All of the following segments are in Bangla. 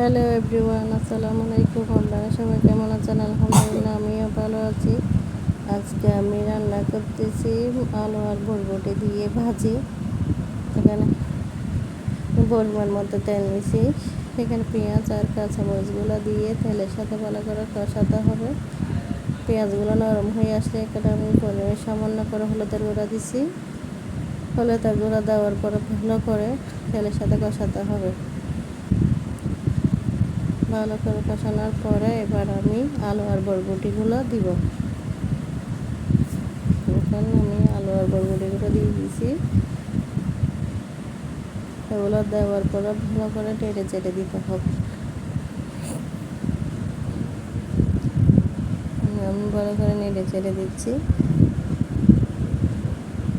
হ্যালো এভরিওয়ান, আসসালামু আলাইকুম আপনারা সবাই কেমন আছেন? আলহামদুলিল্লাহ, আমিও ভালো আছি। আজকে আমি রান্না করতেছি আলু আর বরবটি দিয়ে ভাজি। এখানে পরিমাণ মতো তেল নিছি। সেখানে পেঁয়াজ আর কাঁচামরিচগুলো দিয়ে তেলের সাথে ভালো করে কষাতে হবে। পেঁয়াজগুলো নরম হয়ে আসলে এখানে আমি পরিমাণ সামান্য করে হলুদের গুঁড়া দিছি। হলুদের গুঁড়া দেওয়ার পরে ভালো করে তেলের সাথে কষাতে হবে। ভালো করে কষানোর পরে এবার আমি আলু আর বরবটিগুলো দিব। আমি আলু আর বরবটিগুলো দিয়ে দিয়েছি। এগুলো দেওয়ার পরে ভালো করে টেটে চেটে দিতে হবে। আমি ভালো করে নেড়ে চেড়ে দিচ্ছি।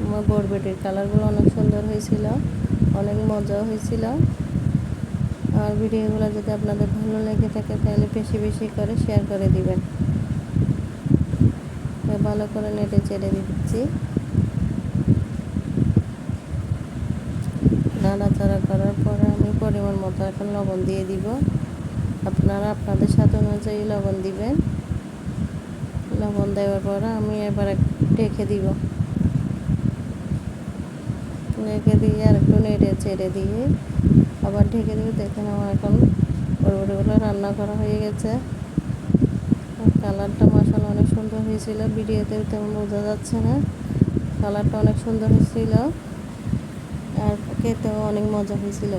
আমার বরবটির কালারগুলো অনেক সুন্দর হয়েছিল, অনেক মজা হয়েছিল। আর ভিডিওগুলো যদি আপনাদের ভালো লেগে থাকে তাহলে বেশি বেশি করে শেয়ার করে দিবেন। ভালো করে নেটে চেড়ে দিচ্ছি নাড়াচাড়া করার পরে আমি পরিমাণ মতো এখন লবণ দিয়ে দিব। আপনারা আপনাদের স্বাদ অনুযায়ী লবণ দিবেন। লবণ দেওয়ার পরে আমি এবার ঢেকে দিব। ঢেকে দিয়ে আর একটু নেড়ে চেড়ে দিয়ে আবার ঢেকে দেবে দেখেন আমার এখন। বড়বড়িগুলো রান্না করা হয়ে গেছে। কালারটা মশালা অনেক সুন্দর হয়েছিল। ভিডিওতে তেমন বোঝা যাচ্ছে না। কালারটা অনেক সুন্দর হয়েছিল। আর খেতেও অনেক মজা হয়েছিল।